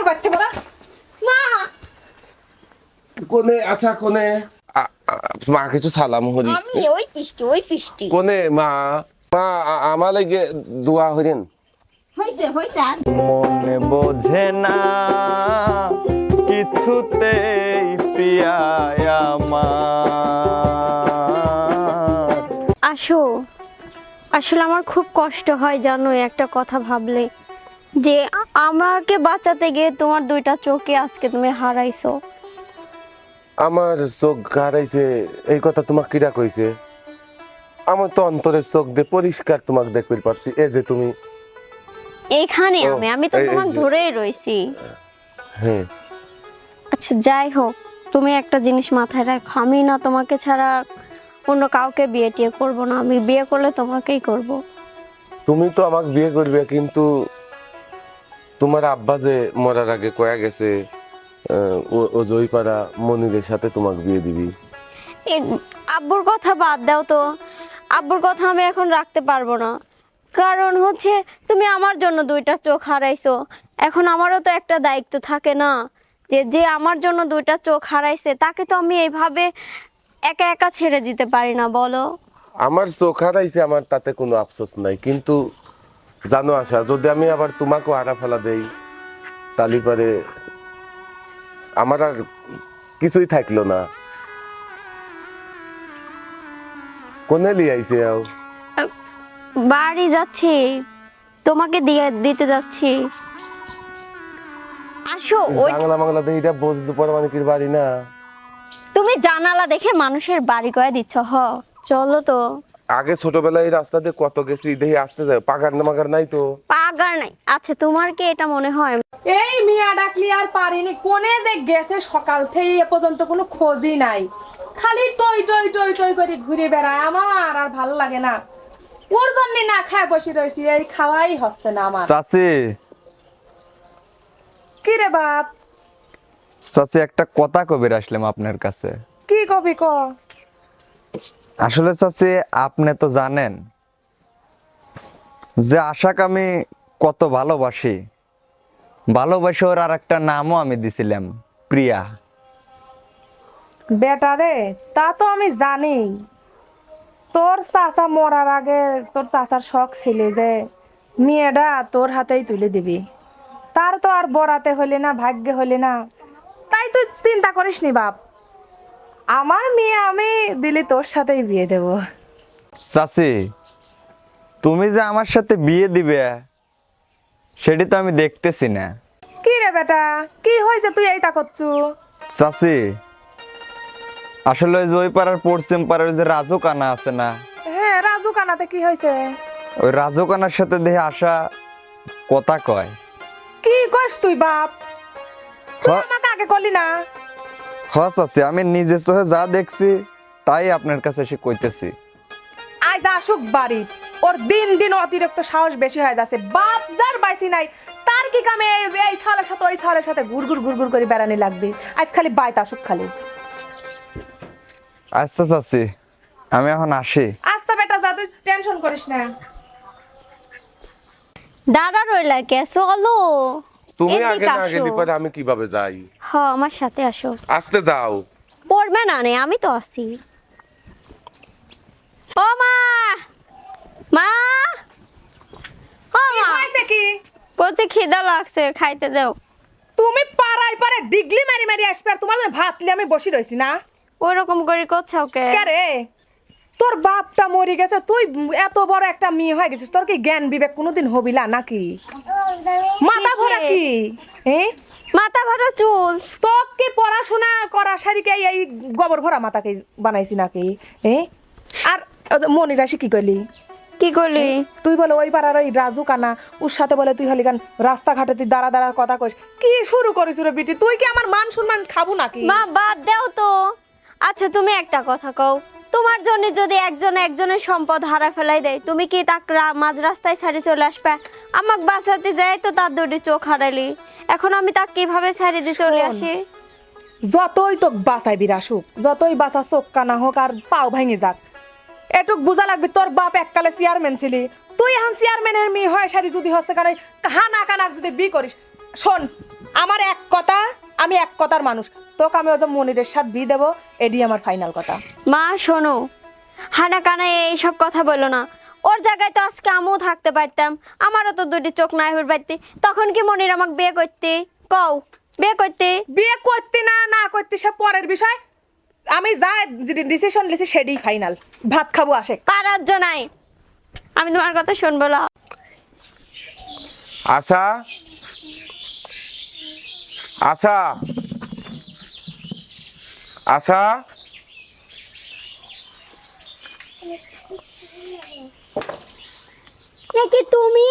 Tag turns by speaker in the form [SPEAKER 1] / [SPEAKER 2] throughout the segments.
[SPEAKER 1] তোর বাচ্চা বড়া মা!
[SPEAKER 2] কোনে? আচ্ছা কোনে? আ- আ- মা কিছু সালাম হরি
[SPEAKER 3] আমি ওই পিষ্টি ওই পিষ্টি।
[SPEAKER 2] কোনে মা? মা আ- আমার লাগে দোয়া হরিন
[SPEAKER 3] হইছে হইছে। আর
[SPEAKER 4] মনে বোঝে না কিছুতেই প্রিয়ায় আমার।
[SPEAKER 5] আসো আসলে আমার খুব কষ্ট হয় জানো একটা কথা ভাবলে। যে আমাকে বাঁচাতে গিয়ে তোমার দুইটা চোখে আজকে তুমি হারাইছো।
[SPEAKER 2] আমার চোখ হারাইছে এই কথা তোমাক কিরা কইছে? আমার তো অন্তরের চোখ দিয়ে পরিষ্কার তোমাক দেখতে পাচ্ছি এই যে তুমি।
[SPEAKER 5] এখানে আমি আমি তো তোমাকে ধরেই রইছি।
[SPEAKER 2] হ্যাঁ।
[SPEAKER 5] আচ্ছা যাই হোক তুমি একটা জিনিস মাথায় রাখো আমি না তোমাকে ছাড়া অন্য কাউকে বিয়ে টিয়ে করব না আমি বিয়ে করলে তোমাকেই করব।
[SPEAKER 2] তুমি তো আমাকে বিয়ে করবে কিন্তু তোমার আব্বা যে মরার আগে কয়া গেছে ও- জয়পাড়া মনিরের সাথে তোমাকে বিয়ে দিবি।
[SPEAKER 5] আব্বুর কথা বাদ দাও তো। আব্বুর কথা আমি এখন রাখতে পারব না। কারণ হচ্ছে তুমি আমার জন্য দুইটা চোখ হারাইছো। এখন আমারও তো একটা দায়িত্ব থাকে না। যে যে আমার জন্য দুইটা চোখ হারাইছে তাকে তো আমি এইভাবে একা একা ছেড়ে দিতে পারি না বলো।
[SPEAKER 2] আমার চোখ হারাইছে আমার তাতে কোনো আফসোস নাই। কিন্তু জানো আশা যদি আমি আবার তোমাকেও হারা ফেলা দেই তালি পারে আমার আর কিছুই থাকল না। কোনে লিয়াইছে আও?
[SPEAKER 5] বাড়ি যাচ্ছি তোমাকে দিয়ে দিতে যাচ্ছি। আসো ওই
[SPEAKER 2] বাংলা বাংলা দিয়ে এটা বসতে পারো মানে কি বাড়ি না।
[SPEAKER 5] তুমি জানালা দেখে মানুষের বাড়ি করে দিচ্ছ হ চলো তো।
[SPEAKER 2] আগে ছোটবেলায় এই রাস্তা দিয়ে কত গেছি দেখি আসতে যায় পাগার না মাগার নাই তো?
[SPEAKER 5] পাগার নাই। আচ্ছা তোমার কি এটা মনে হয়?
[SPEAKER 1] এই মিয়া ডাকলি আর পারিনি কোনে যে গেছে সকাল থেকে এ পর্যন্ত কোনো খোঁজই নাই। খালি টই টই টই টই করে ঘুরে বেড়ায় আমার আর ভালো লাগে না। ওর জন্য না খায় বসে রয়েছি এই খাওয়াই হচ্ছে না আমার।
[SPEAKER 4] চাচি
[SPEAKER 1] কি রে বাপ?
[SPEAKER 4] চাচি একটা কথা কবির আসলাম আপনার কাছে।
[SPEAKER 1] কি কবি ক?
[SPEAKER 4] আসলে চাচি, আপনি তো জানেন যে আশাকে আমি কত ভালোবাসি। ভালোবাসে ওর আর একটা নামও আমি দিছিলাম, প্রিয়া।
[SPEAKER 1] বেটা রে, তা তো আমি জানি তোর চাচা মরার আগে তোর চাচার শখ ছিল যে মেয়েটা তোর হাতেই তুলে দিবি। তার তো আর বরাতে হলে না, ভাগ্যে হলে না। তাই তুই চিন্তা করিস নি বাপ। আমার মেয়ে আমি দিলি তোর সাথেই বিয়ে দেব।
[SPEAKER 4] চাচি তুমি যে আমার সাথে বিয়ে দিবে সেটি তো আমি দেখতেছি না।
[SPEAKER 1] কি রে বেটা? কি হয়েছে? তুই এইটা করছু?
[SPEAKER 4] চাচি আসলে ওই যে ওই পাড়ার পশ্চিম পাড়ার ওই যে রাজু কানা আছে না?
[SPEAKER 1] হ্যাঁ রাজু কানাতে কি হয়েছে?
[SPEAKER 4] ওই রাজু কানার সাথে দেখে আসা কথা কয়।
[SPEAKER 1] কি কইস তুই বাপ? তুই আমাকে আগে করলি না।
[SPEAKER 4] হস আছে আমি নিজে চোখে যা দেখছি তাই আপনার কাছে এসে কইতেছি।
[SPEAKER 1] আজ আসুক বাড়ি ওর দিন দিন অতিরিক্ত সাহস বেশি হয়ে যাচ্ছে বাপ যার বাইসি নাই তার কি কামে এই- ছালের সাথে ওই ছালের সাথে ঘুরঘুর ঘুরঘুর করে বেড়ানি লাগবে? আজ খালি বাইত আসুক খালি।
[SPEAKER 4] আচ্ছা চাচি আমি এখন আসি।
[SPEAKER 1] আচ্ছা বেটা যা তুই টেনশন করিস না।
[SPEAKER 5] দাঁড়া রইলা কে? চলো।
[SPEAKER 2] তুমি আগে না গেলি পরে আমি কীভাবে যাই?
[SPEAKER 5] হ আমার সাথে আসো।
[SPEAKER 2] আসতে যাও
[SPEAKER 5] পড়বে না নে আমি তো আছি। ও মা! মা! ও মা!
[SPEAKER 1] হয়েছে কি?
[SPEAKER 5] কচি খিদা লাগছে খাইতে দাও।
[SPEAKER 1] তুমি পাড়ায় পারে ডিগলি মারি মারি আসবে আর তোমার জন্য ভাত লিয়ে আমি বসে রইছি না?
[SPEAKER 5] ওই রকম করে করছাও কে
[SPEAKER 1] কে রে? তোর বাপটা মরে গেছে তুই এত বড় একটা মেয়ে হয়ে গেছিস তোর কি জ্ঞান বিবেক কোনোদিন হবিলা নাকি? মাথা ভরা কি? হ্যাঁ
[SPEAKER 5] মাথা ভরা চুল।
[SPEAKER 1] তোকে পড়াশোনা করা শাড়িকে এই গোবর ভরা মাথাকে বানাইছি নাকি? হ্যাঁ আর মনিরাশি কি করলি
[SPEAKER 5] কি করলি
[SPEAKER 1] তুই বলে ওই পাড়ার ওই রাজু কানা ওর সাথে বলে তুই হলি গান রাস্তাঘাটে তুই দাঁড়া দাঁড়া কথা কইস। কি শুরু করিস রে বিটি? তুই কি আমার মান সম্মান খাব নাকি?
[SPEAKER 5] মা বাদ দাও তো। আচ্ছা তুমি একটা কথা কও। তোমার জন্য যদি একজন একজনের সম্পদ হারা ফেলাই দেয় তুমি কি তাক মাঝ রাস্তায় ছাড়ি চলে আসবে? আমাকে বাঁচাতে যাই তো তার দুটি চোখ হারাইলি এখন আমি তাকে কীভাবে ছাড়ি দিয়ে চলে আসি?
[SPEAKER 1] যতই তোক বাঁচাই বিরাসুক যতই বাঁচা চোখ কানা হোক আর পাও ভেঙে যাক। এটুক বুঝা লাগবে তোর বাপ এককালে চেয়ারম্যান ছিলি। তুই এখন চেয়ারম্যানের মেয়ে হয় সারি যদি হচ্ছে কারণ হানা কানাক যদি বি করিস শোন আমার এক কথা আমি এক কথার মানুষ। তোকে আমি যে মনিরের সাথে বিয়ে দেবো এডি আমার ফাইনাল কথা।
[SPEAKER 5] মা শোনো। হানা কানা এইসব কথা বলো না। ওর জায়গায় তো আজকে আমিও থাকতে পারতাম। আমারও তো দুটি চোখ নাই হয়ে পারতে তখন কি মনির আমাকে বিয়ে করতে? কও। বিয়ে করতে?
[SPEAKER 1] বিয়ে করতে না না করতে সে পরের বিষয়। আমি যা ডিসিশন লিছি সেটাই ফাইনাল ভাত খাব আসে।
[SPEAKER 5] কারাজ্য নাই। আমি তোমার কথা শুনব না
[SPEAKER 2] আশা? আশা। আশা।
[SPEAKER 5] তুমি?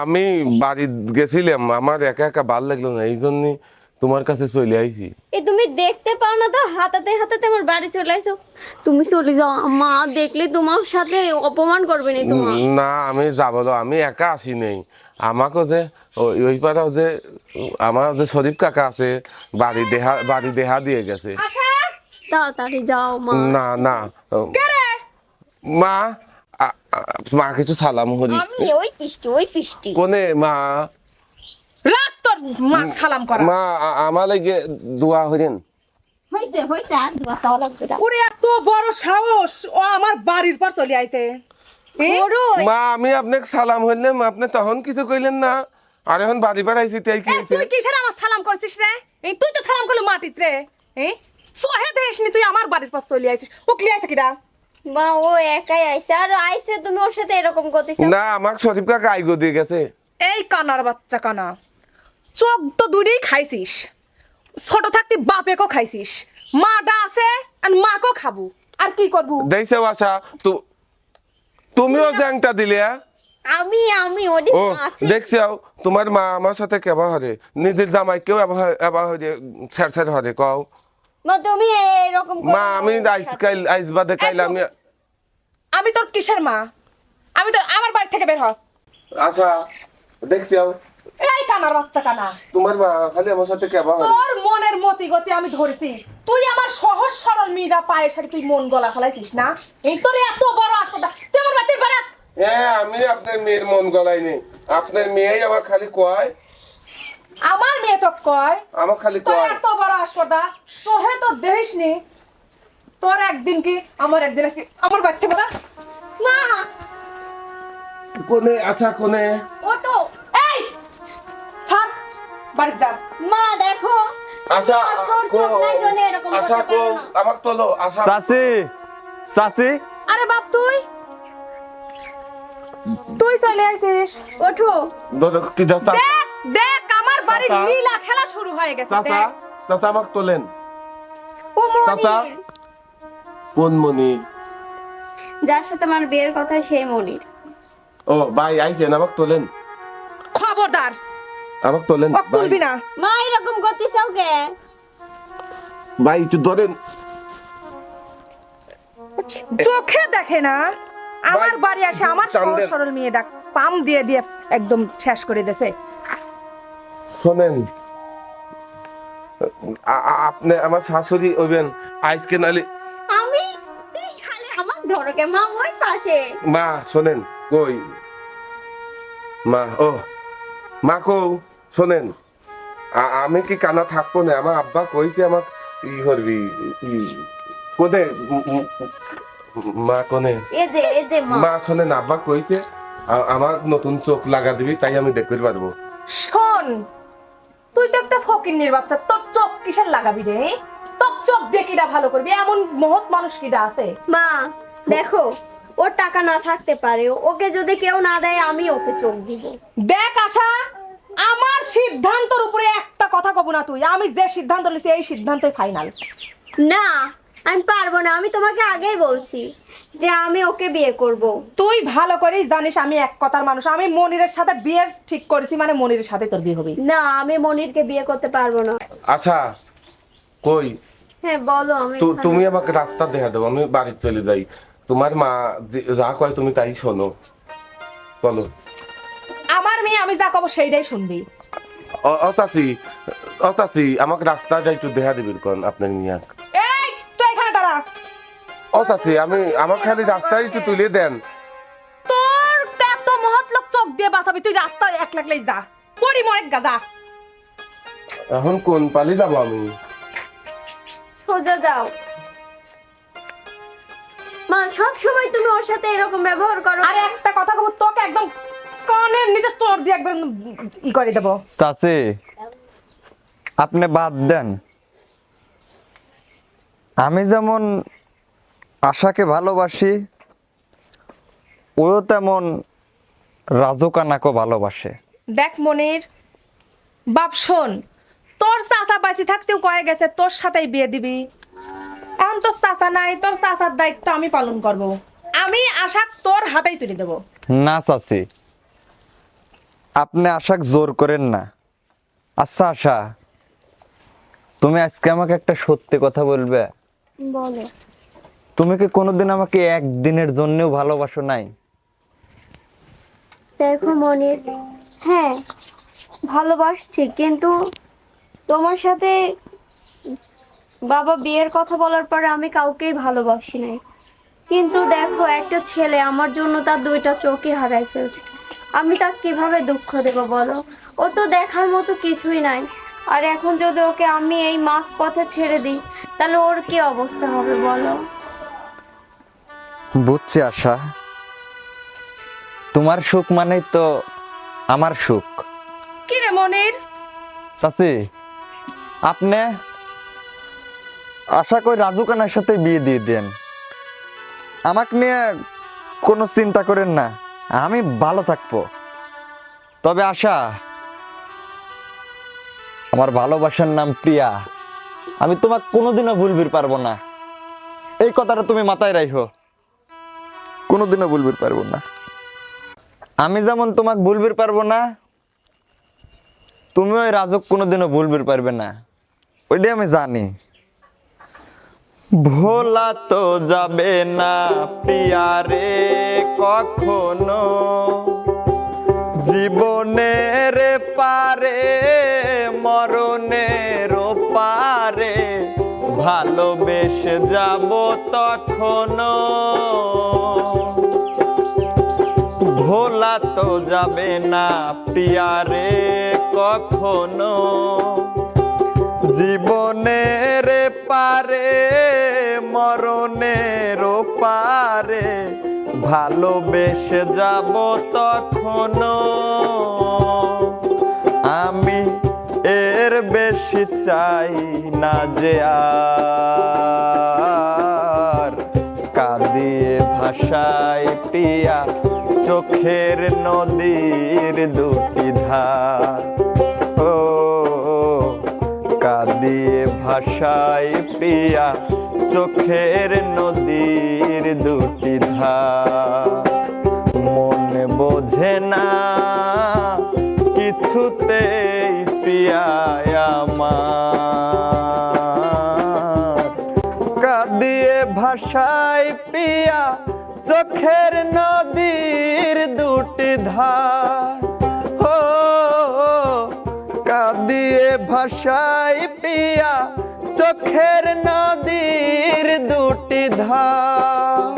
[SPEAKER 2] আমি বাড়ি গেছিলাম আমার একা একা ভালো লাগল না এই জন্য তোমার কাছে চলে আইছি।
[SPEAKER 5] এ তুমি দেখতে পাও না তো হাতাতে হাতাতে আমার বাড়ি চলে আসো তুমি চলে যাও মা দেখলে তোমার সাথে অপমান করবে না তোমার।
[SPEAKER 2] না আমি যাব আমি একা আসি নেই। আমাকে যে ওই ওই পাড়াও যে আমার যে শরীফ কাকা আছে বাড়ি দেহা বাড়ি দেহা দিয়ে গেছে।
[SPEAKER 5] তাড়াতাড়ি যাও মা।
[SPEAKER 2] না না। মা মা কিছু সালাম হরি
[SPEAKER 3] আমি ওই পিষ্টি ওই পিষ্টি।
[SPEAKER 2] কোনে মা?
[SPEAKER 1] রাখ তোর মা সালাম করা।
[SPEAKER 2] মা আমার লাগে দোয়া হরেন
[SPEAKER 3] হয়েছে হয়েছে আর দুয়া চাওয়া লাগবে
[SPEAKER 1] ওরে এত বড় সাহস! ও আমার বাড়ির পর চলে আইছে।
[SPEAKER 2] মা আমি আপনাকে সালাম হইলাম আপনি তখন কিছু কইলেন না। আর এখন বাড়ি বাড়াইছি তাই কি
[SPEAKER 1] তুই কিসের আমার সালাম করছিস রে? এই তুই তো সালাম করলি মাটিত। রে এই সহে দেশনি তুই আমার বাড়ির পর চলে আইছিস। ও কি আইছে কিরা
[SPEAKER 5] মা ও একাই আইছে। আর আইছে তুমি ওর সাথে এরকম করতেছ?
[SPEAKER 2] না আমার শরীফ কাকা আইগো দিয়ে গেছে।
[SPEAKER 1] এই কানার বাচ্চা কানা চোখ তো দুটোই খাইছিস। ছোট থাকতে বাপেকেও খাইছিস। মাটা আছে আর মাকেও খাব। আর কি করব?
[SPEAKER 2] দেখছে বাসা তো তুমিও জ্যাংটা দিলে আ?
[SPEAKER 3] আমি আমি ওদি
[SPEAKER 2] ও
[SPEAKER 3] আছে।
[SPEAKER 2] দেখছাও তোমার মা আমার সাথে কেবা হরে নিজের জামাই কেউ এবার হরে ছেড় ছেড় হরে কও।
[SPEAKER 5] মা তুমি এরকম করো
[SPEAKER 2] মা আমি
[SPEAKER 5] ওর
[SPEAKER 2] আইস
[SPEAKER 5] সাথে।
[SPEAKER 2] কাইল আমি
[SPEAKER 1] আমি তোর কিসের মা? আমি তো আমার বাড়ি থেকে বের হ।
[SPEAKER 2] আচ্ছা দেখছাও
[SPEAKER 1] এই কানার বাচ্চা কানা।
[SPEAKER 2] তোমার মা খালি আমার সাথে কেবা হরে
[SPEAKER 1] তোর মনের মতি গতি আমি ধরেছি। তুই আমার সহজ সরল মেয়েরা পায়ের সাথে তুই মন গলা ফেলাইছিস না? এই তোর এত বড় হাসপাতাল তুই আমার বাড়িতে বেড়া
[SPEAKER 2] হ্যাঁ আমি আপনার মেয়ের মন গলাই নেই আপনার মেয়েই আমার খালি কয়।
[SPEAKER 1] আমার মেয়ে তো কয়।
[SPEAKER 2] আমার খালি
[SPEAKER 1] তোর
[SPEAKER 2] কয়।
[SPEAKER 1] এত বড় চোহে তো দেখিস নি তোর একদিন কি আমার একদিন আজকে আমার বাড়িতে বেড়া
[SPEAKER 5] মা
[SPEAKER 2] কোনে আচ্ছা কোনে?
[SPEAKER 5] ওটো
[SPEAKER 1] এই! ছাড় বাড়ি যা।
[SPEAKER 5] মা দেখো
[SPEAKER 2] আচ্ছা আচ্ছা কো আমাক তোলো আচ্ছা
[SPEAKER 4] চাচি চাচি
[SPEAKER 1] আরে বাপ তুই? তুই চলে আইছিস।
[SPEAKER 5] ওঠো।
[SPEAKER 2] ধরো কি যা
[SPEAKER 1] দেখ দেখ আমার বাড়ির লীলা খেলা শুরু হয়ে গেছে
[SPEAKER 2] চাচা
[SPEAKER 1] দেখ।
[SPEAKER 2] চাচা আমাক তোলেন।
[SPEAKER 5] ও
[SPEAKER 2] চাচা।
[SPEAKER 5] মনির
[SPEAKER 2] কোন মনি
[SPEAKER 5] যার সাথে আমার বিয়ের কথা সেই মনির
[SPEAKER 2] ও ভাই আইছেন আমাক তোলেন।
[SPEAKER 1] খবরদার।
[SPEAKER 2] আমাক তোলেন
[SPEAKER 1] তুলবি না।
[SPEAKER 5] মা এরকম করতেছাও কে
[SPEAKER 2] ভাই একটু ধরেন।
[SPEAKER 1] চোখে দেখে না। আমার বাড়ি আসে আমার সহজ সরল মেয়েটা পাম দিয়ে দিয়ে একদম শেষ করে দেছে
[SPEAKER 2] শোনেন আপনি আমার শাশুড়ি হইবেন আজকে নালে
[SPEAKER 5] আমি তুই খালি আমার ধরকে মা ওই পাশে।
[SPEAKER 2] মা শোনেন কই? মা ও মা কৌ শোনেন আমি কি কানা থাকব না? আমার আব্বা কইছে আমাক ই করবি উম, মা কোনে
[SPEAKER 5] এ যে এ যে মা।
[SPEAKER 2] মা শোনেন আব্বা কইছে আমার নতুন চোখ লাগা দিবি তাই আমি দেখতে পারব।
[SPEAKER 1] শোন তুই তো একটা ফকিন্নির বাচ্চা তোর চোখ কিসের লাগাবি রে তোর চোখ দিয়ে ভালো করবি? এমন মহৎ মানুষ কিটা আছে?
[SPEAKER 5] মা দেখো ওর টাকা না থাকতে পারে ওকে যদি কেউ না দেয় আমি ওকে চোখ দিব।
[SPEAKER 1] দেখ আশা আমার সিদ্ধান্তর উপরে একটা কথা কব না তুই আমি যে সিদ্ধান্ত নিয়েছি এই সিদ্ধান্তই ফাইনাল
[SPEAKER 5] না আমি পারব না আমি তোমাকে আগেই বলছি যে আমি ওকে বিয়ে করব।
[SPEAKER 1] তুই ভালো করেই জানিস আমি এক কথার মানুষ। আমি মনিরের সাথে বিয়ে ঠিক করেছি মানে মনিরের সাথে তোর বিয়ে হবে।
[SPEAKER 5] না আমি মনিরকে বিয়ে করতে পারব না।
[SPEAKER 2] আচ্ছা কই?
[SPEAKER 5] হ্যাঁ বলো আমি
[SPEAKER 2] তু- তুমি আমাকে রাস্তা দেখা দেবো আমি বাড়ি চলে যাই। তোমার মা যা কয় তুমি তাই শোনো। বলো।
[SPEAKER 1] আমার মেয়ে আমি যা কব সেইটাই শুনবি।
[SPEAKER 2] অ- ও চাচি ও চাচি আমাকে রাস্তাটা একটু দেখা দিবি কোন আপনার মিয়া ও চাচি আমি আমার খালি রাস্তায় একটু তুলে দেন।
[SPEAKER 1] তোর এত মহৎ লোক চোখ দিয়ে বাঁচাবি তুই রাস্তায় এক লাগলেই যা। পরি মরেক গাদা
[SPEAKER 2] এখন কোন পালি যাব আমি।
[SPEAKER 5] সোজা যাও। মা সব সময় তুমি ওর সাথে এরকম ব্যবহার করো।
[SPEAKER 1] আরে একটা কথা বলব তোকে একদম কানের নিচে চোর দিয়ে একবার ই করে দেবো।
[SPEAKER 4] চাচি আপনি বাদ দেন। আমি যেমন আশাকে ভালোবাসি ওও তেমন রাজুকানাকে ভালোবাসে।
[SPEAKER 1] দেখ মনির বাপ শোন তোর চাচা বাঁচি থাকতেও কয়ে গেছে তোর সাথেই বিয়ে দিবি। এখন তোর চাচা নাই তোর চাচার দায়িত্ব আমি পালন করব। আমি আশা তোর হাতেই তুলে দেবো।
[SPEAKER 4] না চাচি আপনি আশাক জোর করেন না। আচ্ছা আশা তুমি আজকে আমাকে একটা সত্যি কথা বলবে?
[SPEAKER 5] বলো।
[SPEAKER 4] তুমি কি কোনোদিন আমাকে একদিনের জন্যও ভালোবাসো নাই?
[SPEAKER 5] দেখো মনির হ্যাঁ ভালোবাসছি, কিন্তু তোমার সাথে বাবা বিয়ের কথা বলার পরে আমি কাউকেই ভালোবাসি নাই। কিন্তু দেখো, একটা ছেলে আমার জন্য তার দুইটা চোখই হারাই ফেলছে। আমি তার কীভাবে দুঃখ দেব বলো? ও তো দেখার মতো কিছুই নাই। আর এখন যদি ওকে আমি এই মাছ পথে ছেড়ে দিই, তাহলে ওর কি অবস্থা হবে বলো?
[SPEAKER 4] বুঝছি আশা। তোমার সুখ মানেই তো আমার সুখ।
[SPEAKER 1] কি রে মনির?
[SPEAKER 4] চাচি আপনি আশা করি রাজু কানার সাথে বিয়ে দিয়ে দেন। আমাকে নিয়ে কোনো চিন্তা করেন না আমি ভালো থাকব। তবে আশা আমার ভালোবাসার নাম প্রিয়া। আমি তোমাকে কোনোদিনও ভুলবির পারব না। এই কথাটা তুমি মাথায় রাখো কোনোদিনও ভুলবির পারব না। আমি যেমন তোমাকে ভুলবির পারব না তুমি ওই রাজক কোনোদিনও ভুলবির পারবে না। ওইটাই আমি জানি। ভোলা তো যাবে না প্রিয়ারে কখনো। জীবনের পারে মরণের পারে ভালোবেসে যাব তখনো। ভোলা তো যাবে না প্রিয়ারে কখনো। জীবনের পারে, মরণের পারে, ভালোবেসে যাব তখনো। আমি এর বেশি চাই না যে আর। কাঁদিয়ে ভাষায় পিয়া চোখের নদীর দুটি ধার। ও, কাঁদিয়ে ভাষায় পিয়া চোখের নদীর দুটি ধার। মনে বোঝে না কিছুতেই পিয়ায় আমার। কাঁদিয়ে ভাষায় পিয়া চোখের নদীর দুটি ধার। ও কাঁদিয়ে ভাষাই পিয়া চোখের নদীর দুটি ধার।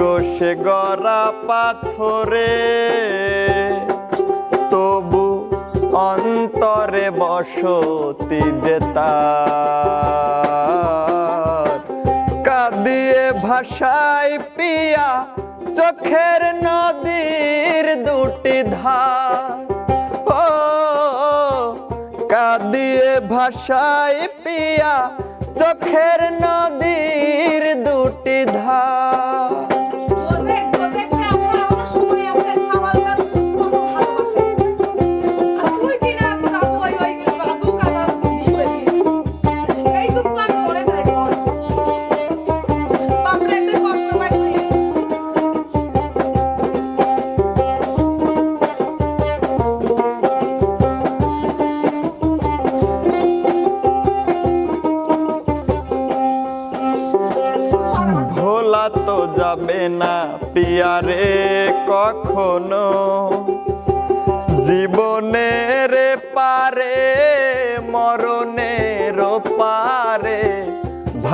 [SPEAKER 4] বুঝি গো সে গড়া পাথরে। তবু অন্তরে বসতি যে তার। কাঁদিয়ে ভাষায় পিয়া চোখ চোখের নদীর দুটি ধার। ও, কাঁদিয়ে ভাষায় পিয়া চোখের নদীর দুটি ধার।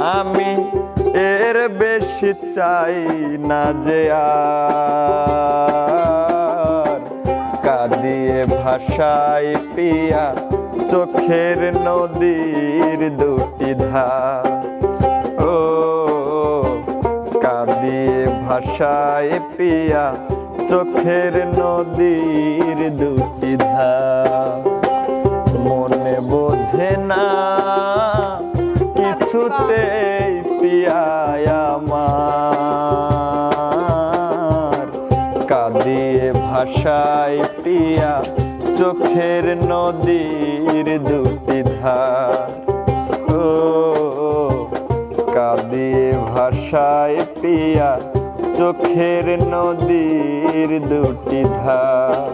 [SPEAKER 4] আমি এর বেশি চাই না যে আর। কাঁদিয়ে ভাষায় পিয়া চোখের নদীর দুটি ধার। ও, কাঁদিয়ে ভাষায় পিয়া চোখের নদীর দুটি ধার। মনে বোঝে না কিছুতেই পিয়ায় আমার। কাঁদিয়ে ভাষায় পিয়া চোখের নদীর দুটি ধার। ও, কাঁদিয়ে ভাষায় পিয়া চোখের নদীর দুটি ধার।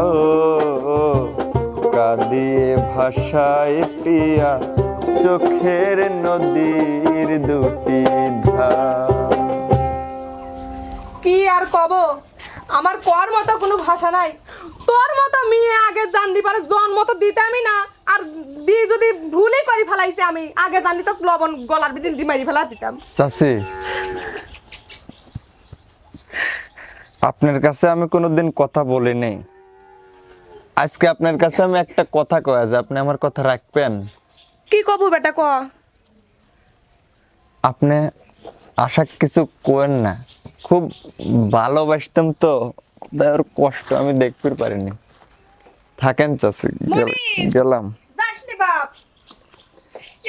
[SPEAKER 4] ও, কাঁদিয়ে ভাষায় পিয়া চোখের নদীর দুটি ধার।
[SPEAKER 1] কি আর কব? আমার কর মতো কোনো ভাষা নাই। তোর মতো মেয়ে আগে জান দি পারে জন মতো দিতামই না। আর দি যদি ভুলই করে ফেলাইছে আমি আগে জানি তো লবণ গলার ভিতর দি মারি ফেলা দিতাম।
[SPEAKER 4] চাচি আপনার কাছে আমি কোনোদিন কথা বলি নেই আজকে আপনার কাছে আমি একটা কথা কয়া যে আপনি আমার কথা রাখবেন।
[SPEAKER 1] কি কব বেটা ক?
[SPEAKER 4] আপনি আশা কিছু কোয়েন না। খুব ভালোবাসতাম তো তাই ওর কষ্ট আমি দেখতে পারিনি। থাকেন চাচি গেলাম।
[SPEAKER 1] যাসনি
[SPEAKER 4] বাপ।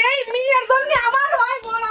[SPEAKER 4] এই মিয়ার জন্য আমার হয় বল